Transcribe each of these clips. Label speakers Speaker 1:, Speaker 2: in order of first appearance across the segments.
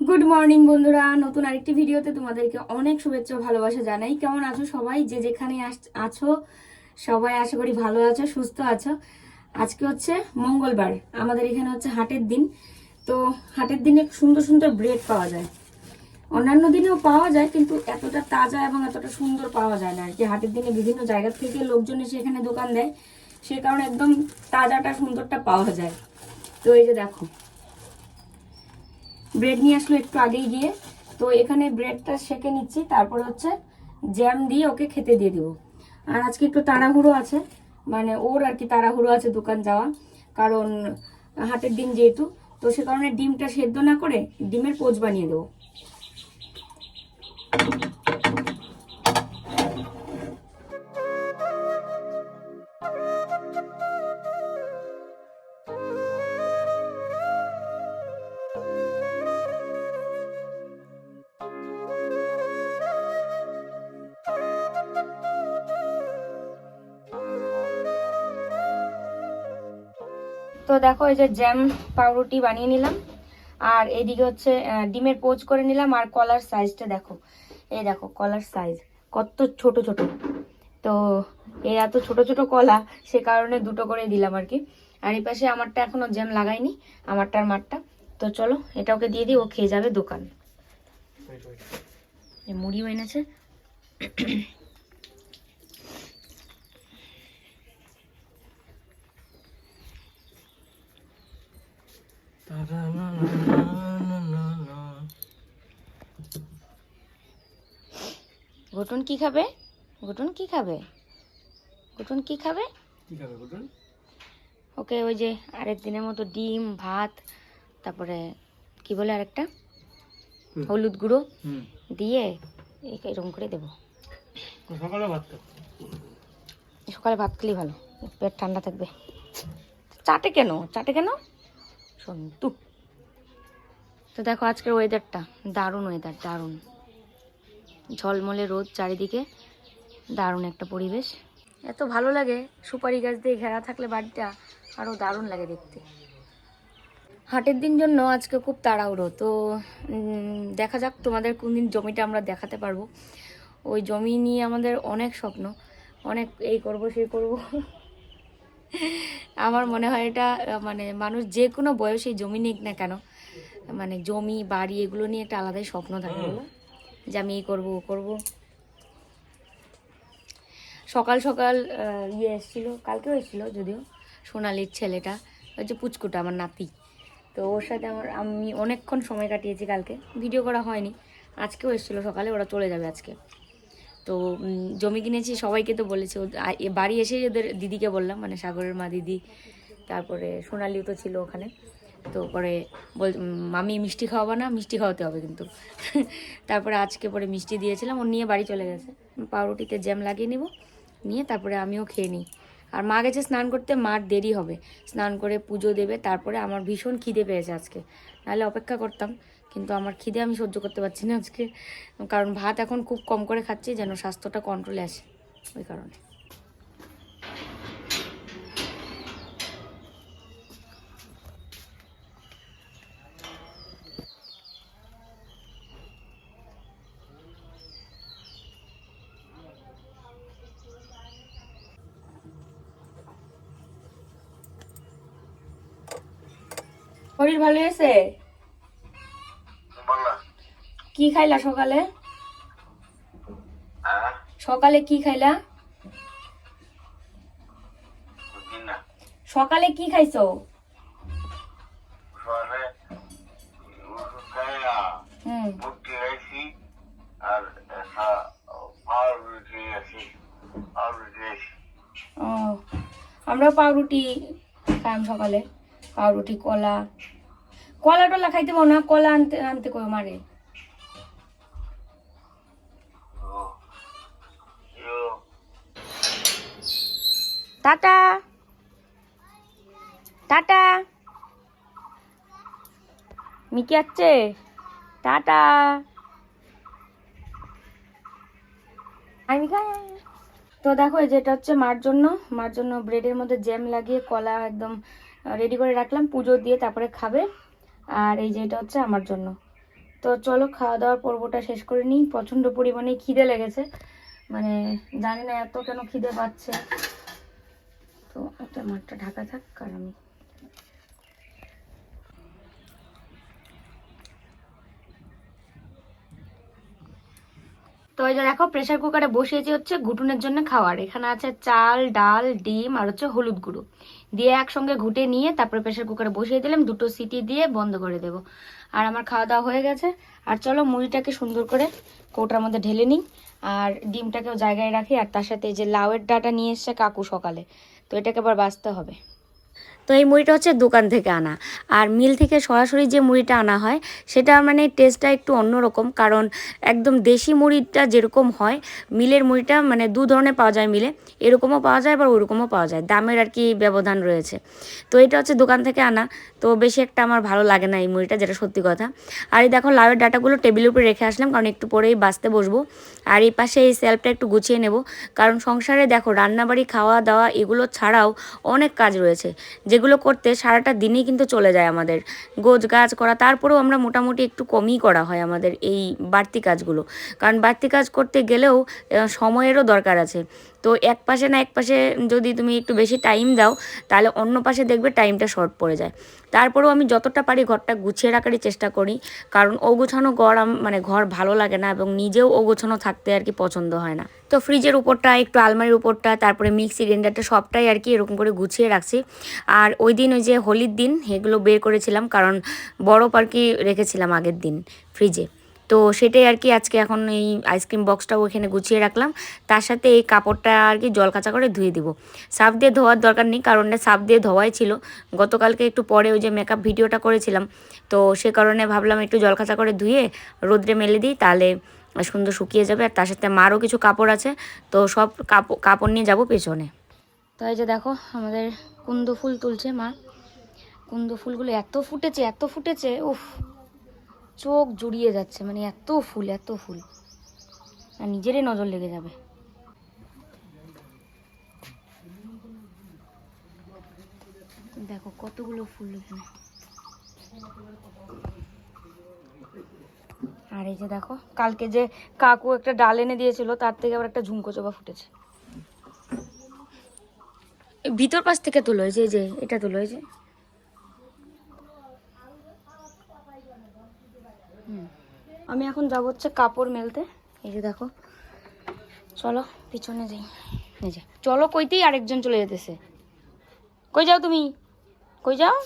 Speaker 1: Good morning বন্ধুরা। নতুন আরেকটি ভিডিওতে তোমাদেরকে অনেক শুভেচ্ছা ভালোবাসা জানাই। কেমন আছো সবাই? যে যেখানে আছো, সবাই আশা করি ভালো আছো, সুস্থ আছো। আজকে হচ্ছে মঙ্গলবার। আমাদের এখানে হচ্ছে হাটের দিন। তো হাটের দিনে সুন্দর সুন্দর ব্রেড পাওয়া যায়। অন্যান্য দিনেও পাওয়া যায়, কিন্তু এতটা তাজা এবং এতটা সুন্দর পাওয়া যায় না। আর কি হাটের দিনে বিভিন্ন জায়গা থেকে লোকজন এসে এখানে দোকান দেয়। সে কারণে একদম তাজাটা, সুন্দরটা পাওয়া যায়। তো এই যে দেখো ব্রেড নিয়ে আসলো একটু আগেই গিয়ে। তো এখানে ব্রেডটা সেকে নিচ্ছি, তারপর হচ্ছে জ্যাম দিয়ে ওকে খেতে দিয়ে দেবো। আর আজকে একটু তাড়াহুড়ো আছে মানে ওর আর কি তাড়াহুড়ো আছে দোকান যাওয়া। কারণ হাতের দিন যেহেতু, তো সে কারণে ডিমটা সেদ্ধ না করে ডিমের পোচ বানিয়ে দেবো। তো দেখো এই যে জ্যাম পাউরুটি বানিয়ে নিলাম। আর এইদিকে হচ্ছে ডিমের পোচ করে নিলাম আর কলার সাইজটা দেখো। এই দেখো কলার সাইজ কত ছোট ছোট। তো এই এত ছোট ছোট কলা সে কারণে দুটো করে দিলাম আর কি। আর এই পাশে আমারটা এখনও জ্যাম লাগাইনি আমারটার মারটা। তো চলো এটা ওকে দিয়ে দিই ও খেয়ে যাবে দোকান। এই মুড়িও এনেছে। ঘটুন কি খাবে? ঘটুন কি খাবে? ঘটুন কি খাবে?
Speaker 2: কি খাবে
Speaker 1: ওকে ওই যে আরেক দিনের মতো ডিম ভাত তারপরে কি বলে আরেকটা। হলুদ গুঁড়ো দিয়ে এরকম করে দেবো।
Speaker 2: সকালে ভাত
Speaker 1: সকালে ভাত খেলেই ভালো পেট ঠান্ডা থাকবে। চাটে কেন? চাটে কেন? সন্তু তো দেখো আজকের ওয়েদারটা দারুণ ওয়েদার দারুণ। ঝলমলে রোদ চারিদিকে, দারুণ একটা পরিবেশ। এত ভালো লাগে সুপারি গাছ দিয়ে ঘেরা থাকলে বাড়িটা আরও দারুণ লাগে দেখতে। হাটের দিন জন্য আজকে খুব তাড়াহুড়ো, তো দেখা যাক তোমাদের কোন দিন জমিটা আমরা দেখাতে পারব। ওই জমি নিয়ে আমাদের অনেক স্বপ্ন, অনেক এই করব, সেই করব। আমার মনে হয় এটা মানে মানুষ যে কোনো বয়সে জমি নিক না কেন মানে জমি, বাড়ি এগুলো নিয়ে একটা আলাদাই স্বপ্ন থাকে যে আমি এই করব, ও করব। সকাল সকাল ইয়ে এসেছিল, কালকেও এসেছিল যদিও, সোনালির ছেলেটা যে পুচকুটা, আমার নাতি। তো ওর সাথে আমার, আমি অনেকক্ষণ সময় কাটিয়েছি কালকে, ভিডিও করা হয়নি। আজকেও এসেছিল সকালে, ওরা চলে যাবে আজকে। তো জমি কিনেছি, সবাইকে তো বলেছি বাড়ি এসেই ওদের দিদিকে বললাম মানে সাগরের মা দিদি, তারপরে সোনালিও তো ছিল ওখানে, তো পরে বল মামি মিষ্টি খাওয়াবো না, মিষ্টি খাওয়াতে হবে কিন্তু। তারপরে আজকে পরে মিষ্টি দিয়েছিলাম, ও নিয়ে বাড়ি চলে গেছে পাউরুটিতে জ্যাম লাগিয়ে নিব, নিয়ে তারপরে আমিও খেয়ে নিই। আর মা গেছে স্নান করতে, মার দেরি হবে, স্নান করে পুজো দেবে, তারপরে আমার ভীষণ খিদে পেয়েছে আজকে, নাহলে অপেক্ষা করতাম কিন্তু আমার খিদে আমি সহ্য করতে পারছি না আজকে। কারণ ভাত এখন খুব কম করে খাচ্ছি, যেন স্বাস্থ্যটা কন্ট্রোলে আসে ওই কারণে। শরীর ভালো আছে কি খাইলা সকালে? সকালে কি খাইলা? সকালে কি খাইছো? আমরা পাউরুটি খাইম সকালে। পাউরুটি কলা কলা। টলা খাইতে পাও না কলা আনতে আনতে কই মারে টাটা টাটা মিকি আসছে? টাটা। আমি তো দেখো এই যেটা হচ্ছে মার জন্য। মার জন্য ব্রেডের মধ্যে জ্যাম লাগিয়ে কলা একদম রেডি করে রাখলাম পুজো দিয়ে তারপরে খাবে। আর এই যে এটা হচ্ছে আমার জন্য। তো চলো খাওয়া দাওয়ার পর্বটা শেষ করে নিই। প্রচণ্ড পরিমাণে খিদে লেগেছে। মানে জানি না এত কেন খিদে পাচ্ছে। তো একটা মাঠটা ঢাকা থাক আর আমি তো এই যে দেখো প্রেসার কুকারে বসিয়েছি হচ্ছে ঘুটুনের জন্য খাওয়ার। এখানে আছে চাল, ডাল, ডিম আর হচ্ছে হলুদ গুঁড়ো। দিয়ে একসঙ্গে ঘুটে নিয়ে তারপরে প্রেশার কুকারে বসিয়ে দিলাম, দুটো সিটি দিয়ে বন্ধ করে দেব। আর আমার খাওয়া দাওয়া হয়ে গেছে। আর চলো মুড়িটাকে সুন্দর করে কৌটার মধ্যে ঢেলে নিই। আর ডিমটাকেও জায়গায় রাখি। আর তার সাথে এই যে লাউয়ের ডাটা নিয়ে এসছে কাকু সকালে। তো এটাকে আবার বাঁচতে হবে। তো এই মুড়িটা হচ্ছে দোকান থেকে আনা। আর মিল থেকে সরাসরি যে মুড়িটা আনা হয়, সেটা মানে টেস্টটা একটু অন্যরকম। কারণ একদম দেশি মুড়িটা যেরকম হয়, মিলের মুড়িটা মানে দু ধরনের পাওয়া যায় মিলে। এরকমও পাওয়া যায় আবার ওরকমও পাওয়া যায়। দামের আর কি ব্যবধান রয়েছে। তো এটা হচ্ছে দোকান থেকে আনা। তো বেশি একটা আমার ভালো লাগে না এই মুড়িটা, যেটা সত্যি কথা। আর এই দেখো লাউয়ের ডাটাগুলো টেবিলের উপরে রেখে আসলাম, কারণ একটু পরেই বাঁচতে বসবো। আর এই পাশে এই সেলফটা একটু গুছিয়ে নেব। কারণ সংসারে দেখো, রান্নাবাড়ি খাওয়া দাওয়া এগুলো ছাড়াও অনেক কাজ রয়েছে, যেগুলো করতে সারাটা দিনই কিন্তু চলে যায় আমাদের। গোজ গাছ করা, তারপরেও আমরা মোটামুটি একটু কমই করা হয় আমাদের এই বাড়তি কাজগুলো। কারণ বাড়তি কাজ করতে গেলেও সময়েরও দরকার আছে। তো এক পাশে না এক পাশে যদি তুমি একটু বেশি টাইম দাও, তাহলে অন্য পাশে দেখবে টাইমটা শর্ট পড়ে যায়। তারপরেও আমি যতটা পারি ঘরটা গুছিয়ে রাখারই চেষ্টা করি, কারণ ওগোছানো ঘর মানে ঘর ভালো লাগে না এবং নিজেও ওগোছানো থাকতে আর কি পছন্দ হয় না। তো ফ্রিজের উপরটা, একটু আলমারির উপরটা, তারপরে মিক্সি গ্রাইন্ডারটা সবটাই আর কি এরকম করে গুছিয়ে রাখছি। আর ওই দিন ওই যে হোলির দিন, এগুলো বের করেছিলাম, কারণ বরফ আর কি রেখেছিলাম আগের দিন ফ্রিজে তো সেটাই আর কি আজকে এখন এই আইসক্রিম বক্সটাও ওখানে গুছিয়ে রাখলাম। তার সাথে এই কাপড়টা আর কি জল কাঁচা করে ধুয়ে দিব। সাফ দিয়ে ধোয়ার দরকার নেই, কারণ সার্ফ দিয়ে ধোয়াই ছিল। গতকালকে একটু পরে ওই যে মেকআপ ভিডিওটা করেছিলাম। তো সে কারণে ভাবলাম একটু জল কাঁচা করে ধুয়ে রোদ্রে মেলে দিই, তাহলে সুন্দর শুকিয়ে যাবে। আর তার সাথে মারও কিছু কাপড় আছে, তো সব কাপড় কাপড় নিয়ে যাব পেছনে। তো এই যে দেখো, আমাদের কুন্দ ফুল তুলছে মা। কুন্দ ফুলগুলো এত ফুটেছে এত ফুটেছে, উফ। চোখ জুড়িয়ে যাচ্ছে মানে এত ফুল এত ফুল। আর নিজেরই নজর লেগে যাবে। দেখো কতগুলো ফুল এখানে। আর এই যে দেখো, কালকে যে কাকু একটা ডাল এনে দিয়েছিল, তার থেকে আবার একটা ঝুমকো চোবা ফুটেছে। ভিতর পাশ থেকে তুলো, এই যে এই যে, এটা তুলো, এই যে। আমি এখন যাব হচ্ছে কাপড় মেলতে। এই যে দেখো। চলো, পিছনে যাই। এই যে, চলো কইতেই আরেকজন চলে যেতেছে। কই যাও তুমি? কই যাও?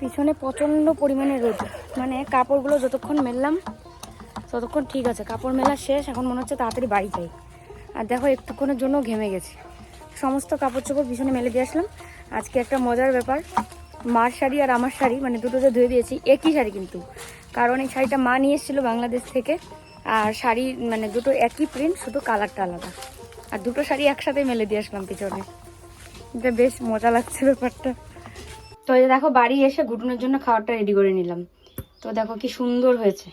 Speaker 1: পিছনে প্রচণ্ড পরিমাণে রোদ। মানে কাপড়গুলো যতক্ষণ মেললাম ততক্ষণ ঠিক আছে, কাপড় মেলা শেষ, এখন মনে হচ্ছে তাড়াতাড়ি বাড়ি যাই। আর দেখো, একটুক্ষণের জন্য ঘেমে গেছি। সমস্ত কাপড় চোপড় পিছনে মেলে দিয়ে আসলাম। আজকে একটা মজার ব্যাপার, মার শাড়ি আর আমার শাড়ি মানে দুটোতে ধুয়ে দিয়েছি, একই শাড়ি কিন্তু। কারণ এই শাড়িটা মা নিয়ে এসেছিল বাংলাদেশ থেকে, আর শাড়ি মানে দুটো একই প্রিন্ট শুধু কালারটা আলাদা। আর দুটো শাড়ি একসাথে মেলে দিয়ে আসলাম পিছনে। এটা বেশ মজা লাগছে ব্যাপারটা। তো দেখো, বাড়ি এসে গুটুনের জন্য খাবারটা রেডি করে নিলাম। তো দেখো কি সুন্দর হয়েছে।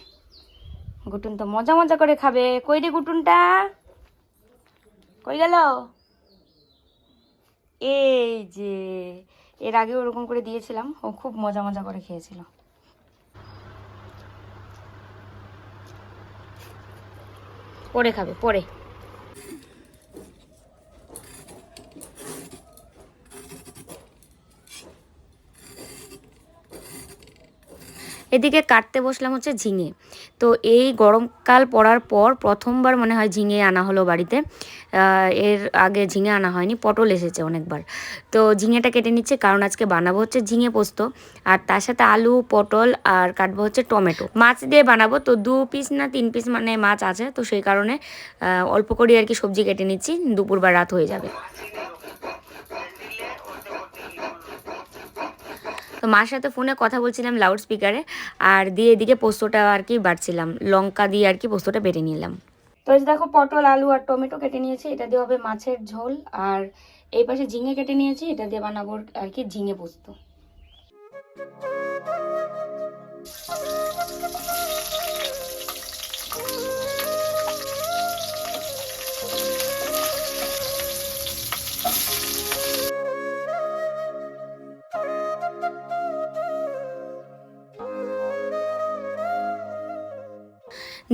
Speaker 1: গুটুন তো মজা মজা করে খাবে। কই রে গুটুনটা? কই গেল? এই যে, এর আগে ওরকম করে দিয়েছিলাম, ও খুব মজা মজা করে খেয়েছিল। পরে খাবে, পরে। এদিকে কাটতে বসলাম হচ্ছে ঝিঙে। তো এই গরমকাল পড়ার পর প্রথমবার মনে হয় ঝিঙে আনা হলো বাড়িতে। এর আগে ঝিঙে আনা হয়নি, পটল এসেছে অনেকবার। তো ঝিঙেটা কেটে নিচ্ছে, কারণ আজকে বানাবো হচ্ছে ঝিঙে পোস্ত। আর তার সাথে আলু, পটল আর কাটবো হচ্ছে টমেটো। মাছ দিয়ে বানাবো, তো দু পিস না তিন পিস মানে মাছ আছে। তো সেই কারণে অল্প করে আর কি সবজি কেটে নিচ্ছি, দুপুর বা রাত হয়ে যাবে। তো মার সাথে ফোনে কথা বলছিলাম লাউড স্পিকারে আর দিয়ে এদিকে পোস্তটা আর কি বাড়ছিলাম, লঙ্কা দিয়ে আর কি পোস্তটা বেড়ে নিলাম। তো এই দেখো পটল, আলু আর টমেটো কেটে নিয়েছি, এটা দিয়ে হবে মাছের ঝোল, আর এই পাশে ঝিঙে কেটে নিয়েছি, এটা দিয়ে বানাবো আর কি ঝিঙে পোস্ত।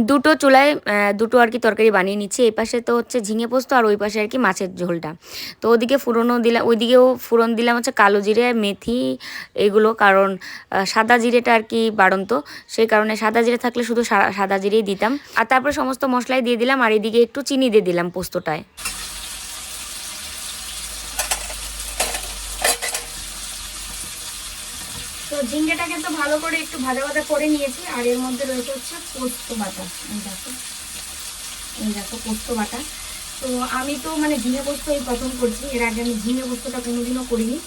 Speaker 1: দুটো চুলায় দুটো আর কি তরকারি বানিয়ে নিচ্ছি। এই পাশে তো হচ্ছে ঝিঙে পোস্ত আর ওই পাশে আর কি মাছের ঝোলটা। তো ওদিকে ফুরনও দিলাম ওইদিকেও ফুরন দিলাম হচ্ছে কালো জিরে, মেথি এগুলো, কারণ সাদা জিরেটা আর কি বাড়ন্ত। সেই কারণে সাদা জিরে থাকলে শুধু সাদা জিরেই দিতাম। আর তারপরে সমস্ত মশলাই দিয়ে দিলাম, আর এদিকে একটু চিনি দিয়ে দিলাম পোস্তটায়। ঝিঙ্গেটাকে তো ভালো করে একটু ভাজা ভাজা করে নিয়েছি, আর এর মধ্যে রয়েছে হচ্ছে পোস্ত বাটা। এই দেখো এই দেখো পোস্ত বাটা। তো আমি তো মানে ঝিঙে পোস্ত এই প্রথম করছি, এর আগে আমি ঝিঙে পোস্তটা কোনোদিনও করিনি।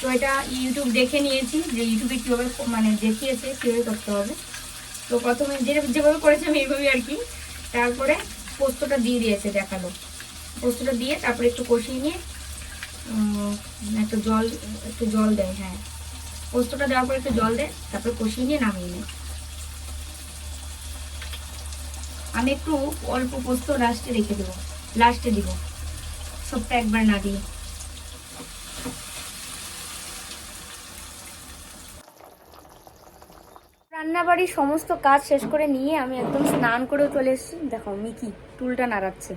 Speaker 1: তো এটা ইউটিউব দেখে নিয়েছি যে ইউটিউবে কীভাবে মানে দেখিয়েছে, কীভাবে করতে হবে। তো প্রথমে যে যেভাবে করেছি আমি এইভাবেই আর কি তারপরে পোস্তটা দিয়ে দিয়েছে দেখাল। পোস্তটা দিয়ে তারপরে একটু কষিয়ে নিয়ে একটু জল একটু জল দেয় হ্যাঁ। পোস্তটা দেওয়ার পর একটু জল দেয় তারপরে কষিয়ে নিয়ে নামিয়ে নেয় আমি একটু অল্প পোস্ত লাস্টে রেখে দেবো, লাস্টে দিব। সবটা একবার না দিয়ে। রান্নাবাড়ির সমস্ত কাজ শেষ করে নিয়ে আমি একদম স্নান করেও চলে এসেছি। দেখো, মিকি টুলটা নাড়াচ্ছে।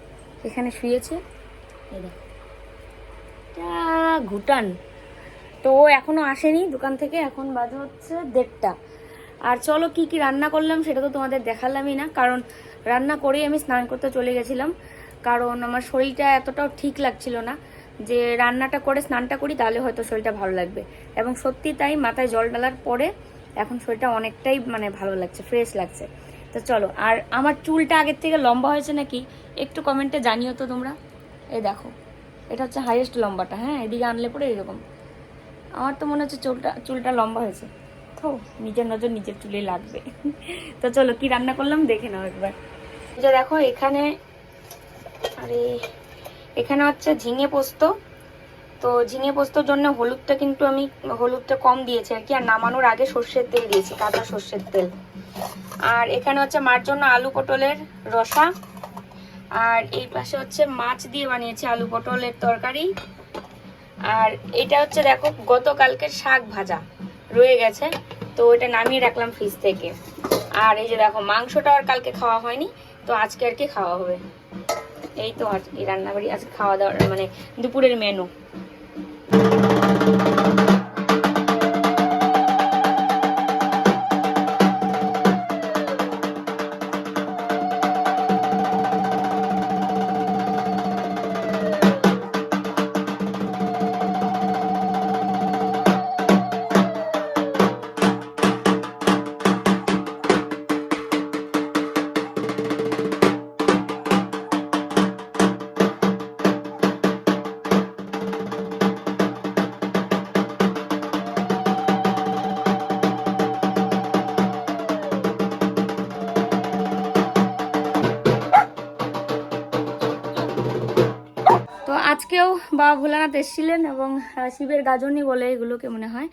Speaker 1: এখানে শুয়েছে। ঘুটান। তো ও এখনও আসেনি, দোকান থেকে এখন বাজে হচ্ছে দেড়টা। আর চলো কি কি রান্না করলাম সেটা তো তোমাদের দেখালামই না, কারণ রান্না করেই আমি স্নান করতে চলে গেছিলাম। কারণ আমার শরীরটা এতটাও ঠিক লাগছিল না যে রান্নাটা করে স্নানটা করি, তাহলে হয়তো শরীরটা ভালো লাগবে। এবং সত্যি তাই মাথায় জল ডালার পরে এখন শরীরটা অনেকটাই মানে ভালো লাগছে ফ্রেশ লাগছে। তো চলো, আর আমার চুলটা আগের থেকে লম্বা হয়েছে নাকি, একটু কমেন্টে জানিও তো তোমরা। এই দেখো, এটা হচ্ছে হাইয়েস্ট লম্বাটা হ্যাঁ এদিকে আনলে পরে এরকম। আমার তো মনে হচ্ছে চুলটা চুলটা লম্বা হয়েছে। তো নিজের নজর নিজের চুলে লাগবে। তো চলো, কি রান্না করলাম দেখে নাও একবার। যে দেখো, এখানে আরে, এখানে হচ্ছে ঝিঙে পোস্ত। তো ঝিঙে পোস্তর জন্য হলুদটা কিন্তু আমি হলুদটা কম দিয়েছি আর কি, আর নামানোর আগে সর্ষের তেল দিয়েছি, কাঁচা সর্ষের তেল। আর এখানে হচ্ছে মার জন্য আলু পটলের রসা। আর এই পাশে হচ্ছে মাছ দিয়ে বানিয়েছি আলু পটলের তরকারি। আর এটা হচ্ছে দেখো, গতকালকে শাক ভাজা রয়ে গেছে, তো এটা নামিয়ে রাখলাম ফ্রিজ থেকে। আর এই যে দেখো মাংসটা আর কালকে খাওয়া হয়নি, তো আজকে আর কি খাওয়া হবে? এই তো আর কি রান্নাবাড়ি, আজকে খাওয়া দাওয়ার মানে দুপুরের মেনু বাবা ভোলানাথ এসেছিলেন এবং শিবের গাজনই বলে এগুলোকে মনে হয়।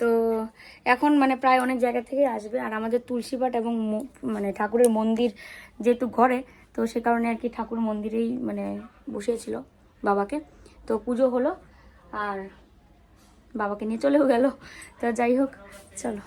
Speaker 1: তো এখন মানে প্রায় অনেক জায়গা থেকে আসবে। আর আমাদের তুলসী পাঠ এবং মানে ঠাকুরের মন্দির যেহেতু ঘরে, তো সে কারণে আর কি ঠাকুর মন্দিরেই মানে বসিয়েছিল বাবাকে। তো পুজো হলো, আর বাবাকে নিয়ে চলেও গেল। তো যাই হোক, চলো।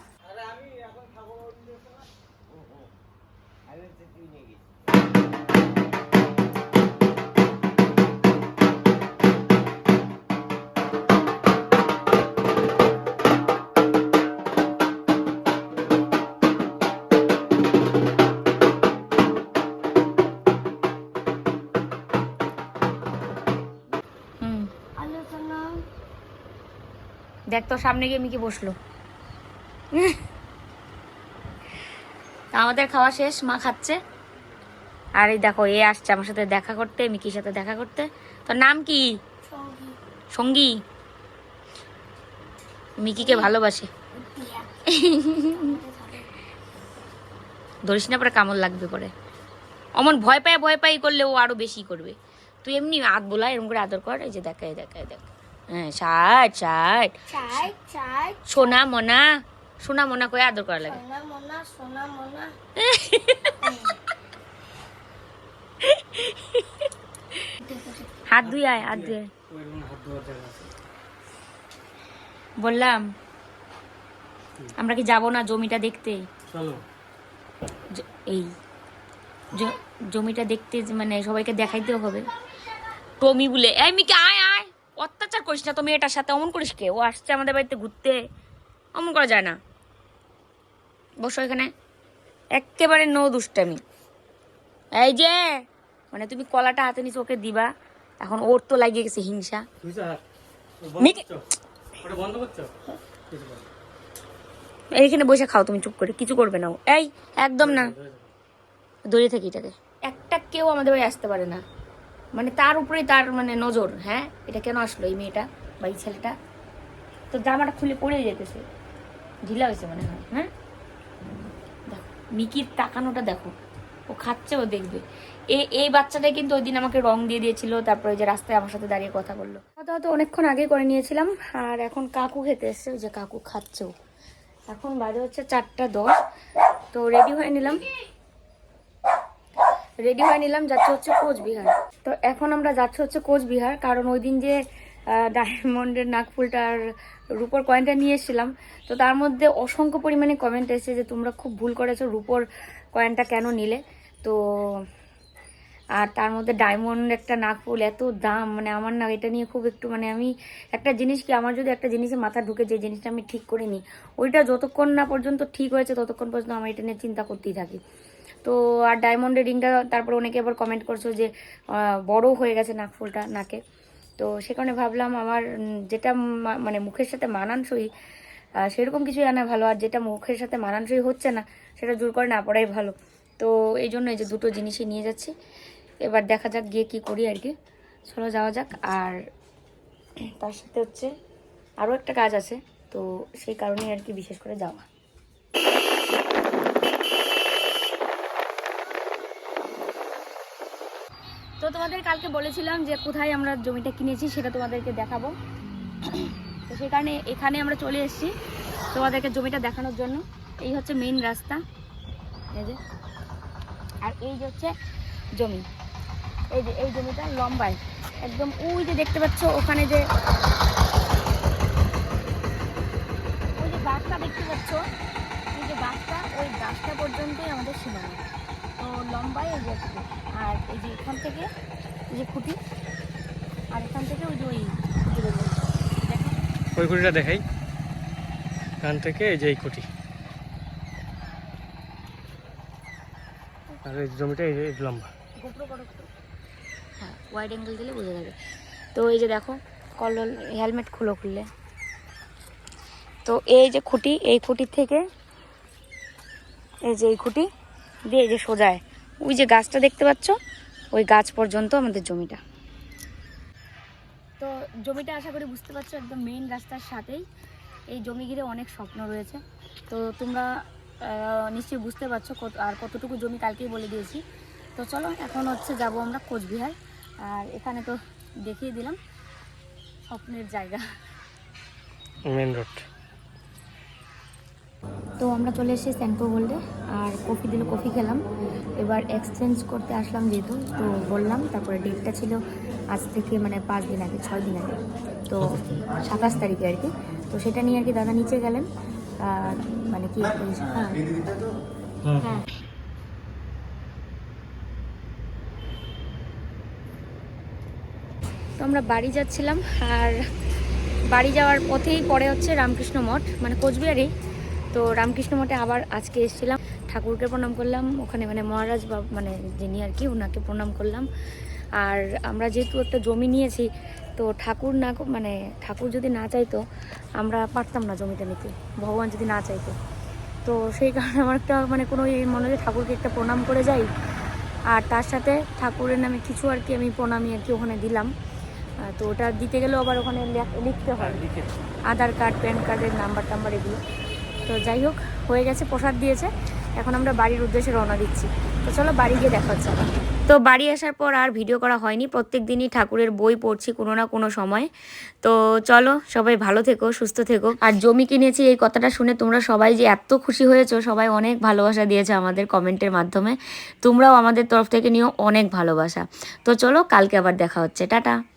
Speaker 1: দেখ তো সামনে গিয়ে মিকি বসল। আমাদের খাওয়া শেষ মা খাচ্ছে। আর এই দেখো এ আসছে আমার সাথে দেখা করতে মিকির সাথে দেখা করতে। তোর নাম কি? সঙ্গী। মিকিকে ভালোবাসে। ধরিস না পরে কামড় লাগবে পরে। অমন ভয় পায় ভয় পাই করলে ও আরও বেশি করবে। তুই এমনি আদ বোলা এরকম করে আদর কর এই যে দেখা এই দেখা দেখ হ্যাঁ ষাট ষাট
Speaker 3: চাই চাই
Speaker 1: সোনা মনা সোনা মোনা করে আদর করা লাগে।
Speaker 3: সোনা মোনা সোনা মোনা।
Speaker 1: হাত ধুই আয় হাত
Speaker 2: আছে
Speaker 1: বললাম আমরা কি যাব না জমিটা দেখতে?
Speaker 2: চলো।
Speaker 1: এই জমিটা দেখতে যে মানে সবাইকে দেখাইতেও হবে। টমি বলে এই মিকে আয় আয় অত্যাচার করিস না তো মেয়েটার সাথে অমন করিস কে? ও আসছে আমাদের বাড়িতে ঘুরতে। অমন করা যায় না। বসো এখানে। একেবারে নো দুষ্টামি। এই যে মানে তুমি কলাটা হাতে নিচে ওকে দিবা। এখন ওর তো লাগিয়ে গেছে হিংসা। এইখানে বসে খাও তুমি চুপ করে। কিছু করবে না ও। এই একদম না। দূরে থেকে এটাকে। একটা কেউ আমাদের বাড়ি আসতে পারে না। মানে তার উপরে তার মানে নজর হ্যাঁ? এটা কেন আসলো এই মেয়েটা বা এই ছেলেটা? তো জামাটা খুলে পড়ে যেতেছে। ঢিলা হয়েছে মনে হয় হ্যাঁ? দেখো, মিকির তাকানোটা দেখো। ও খাচ্ছে, ও দেখবে। এই এই বাচ্চাটাই কিন্তু ওই দিন আমাকে রং দিয়ে দিয়েছিল, তারপরে ওই যে রাস্তায় আমার সাথে দাঁড়িয়ে কথা বলল। খাওয়া তো অনেকক্ষণ আগে করে নিয়েছিলাম, আর এখন কাকু খেতে এসছে, ওই যে কাকু খাচ্ছেও এখন বাজে হচ্ছে চারটা দশ, তো রেডি হয়ে নিলাম। রেডি হয়ে নিলাম, যাচ্ছে হচ্ছে কোচবিহার। তো এখন আমরা যাচ্ছি হচ্ছে কোচবিহার, কারণ ওই দিন যে ডায়মন্ডের নাকফুলটা আর রূপোর কয়েনটা নিয়ে এসেছিলাম, তো তার মধ্যে অসংখ্য পরিমাণে কমেন্ট এসেছে যে, তোমরা খুব ভুল করেছ রূপোর কয়েনটা কেন নিলে? তো, আর তার মধ্যে ডায়মন্ড একটা নাকফুল এত দাম মানে আমার না এটা নিয়ে খুব একটু মানে আমি একটা জিনিস কি, আমার যদি একটা জিনিসে মাথা ঢুকে যে জিনিসটা আমি ঠিক করে নিই ওইটা যতক্ষণ না পর্যন্ত ঠিক হয়েছে, ততক্ষণ পর্যন্ত আমার এটা নিয়ে চিন্তা করতেই থাকি। তো আর ডায়মন্ডের রিংটা তারপরে অনেকে আবার কমেন্ট করছ যে বড় হয়ে গেছে নাকফুলটা, নাকে। তো সে কারণে ভাবলাম আমার যেটা মানে মুখের সাথে মানানসই সেরকম কিছুই আনা ভালো। আর যেটা মুখের সাথে মানানসই হচ্ছে না, সেটা জোর করে না, পড়াই ভালো। তো এই জন্য এই যে দুটো জিনিসই নিয়ে যাচ্ছি। এবার দেখা যাক গিয়ে কি করি আর কি। চলো যাওয়া যাক। আর তার সাথে হচ্ছে আরও একটা কাজ আছে। তো সেই কারণেই আর কি বিশেষ করে যাওয়া। তো তোমাদের কালকে বলেছিলাম যে কোথায় আমরা জমিটা কিনেছি সেটা তোমাদেরকে দেখাবো। তো সেই কারণে এখানে আমরা চলে এসেছি তোমাদেরকে জমিটা দেখানোর জন্য। এই হচ্ছে মেইন রাস্তা। এই যে। আর এই যে হচ্ছে জমি। এই যে, এই জমিটা লম্বায়। একদম ওই যে দেখতে পাচ্ছ, ওখানে যে ওই যে গাছটা দেখতে পাচ্ছ ওই যে গাছটা ওই গাছটা পর্যন্তই আমাদের সীমানা। লম্বায় এই যে। আর এই যে এখান থেকে এই যে খুঁটি আর এখান থেকে ওই যে ওই
Speaker 2: ওই খুঁটিটা দেখাই। এখান থেকে এই যে এই খুঁটি। আর এই জমিটা এই যে লম্বা।
Speaker 1: হ্যাঁ ওয়াইড অ্যাঙ্গেল দিলে বোঝা যাবে। তো এই যে দেখো কল হেলমেট খুলো খুললে। তো এই যে খুঁটি এই খুঁটির থেকে এই যে এই খুঁটি দিয়ে যে সোজায় ওই যে গাছটা দেখতে পাচ্ছ ওই গাছ পর্যন্ত আমাদের জমিটা। তো জমিটা আশা করি বুঝতে পারছ একদম মেইন রাস্তার সাথেই এই জমি ঘিরে অনেক স্বপ্ন রয়েছে। তো তোমরা নিশ্চয়ই বুঝতে পারছ কত আর কতটুকু জমি কালকেই বলে দিয়েছি। তো চলো এখন হচ্ছে যাব আমরা কোচবিহার। আর এখানে তো দেখিয়ে দিলাম স্বপ্নের জায়গা।
Speaker 2: মেন রোড
Speaker 1: তো আমরা চলে এসেছি স্যান্টো গোল্ডে আর কফি দিল কফি খেলাম। এবার এক্সচেঞ্জ করতে আসলাম যেহেতু তো বললাম তারপরে ডেটটা ছিল আজ থেকে মানে পাঁচ দিন আগে ছয় দিন আগে। তো সাতাশ তারিখে আর কি। তো সেটা নিয়ে আর কি দাদা নিচে গেলেন। মানে কি হ্যাঁ। হ্যাঁ। তো আমরা বাড়ি যাচ্ছিলাম আর বাড়ি যাওয়ার পথেই পরে হচ্ছে রামকৃষ্ণ মঠ মানে কোচবিহারেই। তো রামকৃষ্ণ মঠে আবার আজকে এসেছিলাম। ঠাকুরকে প্রণাম করলাম। ওখানে মানে মহারাজ বা মানে যিনি আর কি ওনাকে প্রণাম করলাম। আর আমরা যেহেতু একটা জমি নিয়েছি তো ঠাকুর না মানে ঠাকুর যদি না চাইতো আমরা পারতাম না জমিটা নিতে। ভগবান যদি না চাইতো। তো সেই কারণে আমার একটা মানে কোনো এই মনে হয় ঠাকুরকে একটা প্রণাম করে যাই। আর তার সাথে ঠাকুরের নামে কিছু আর কি আমি প্রণামী আর কি ওখানে দিলাম। তো ওটা দিতে গেলেও আবার ওখানে লিখতে হয়। আধার কার্ড প্যান কার্ডের নাম্বার টাম্বার এগুলো। তো যাই হোক, হয়ে গেছে, প্রসাদ দিয়েছে। এখন আমরা বাড়ির উদ্দেশ্যে রওনা দিচ্ছি। তো চলো বাড়ি গিয়ে দেখা হচ্ছে। তো বাড়ি আসার পর আর ভিডিও করা হয়নি। প্রত্যেক দিনই ঠাকুরের বই পড়ছি কোনো না কোনো সময়। তো চলো, সবাই ভালো থেকো, সুস্থ থেকো। আর জমি কিনেছি, এই কথাটা শুনে তোমরা সবাই যে এত খুশি হয়েছো, সবাই অনেক ভালোবাসা দিয়েছে আমাদের কমেন্টের মাধ্যমে। তোমরাও আমাদের তরফ থেকে নিও অনেক ভালোবাসা। তো চলো, কালকে আবার দেখা হচ্ছে। টাটা।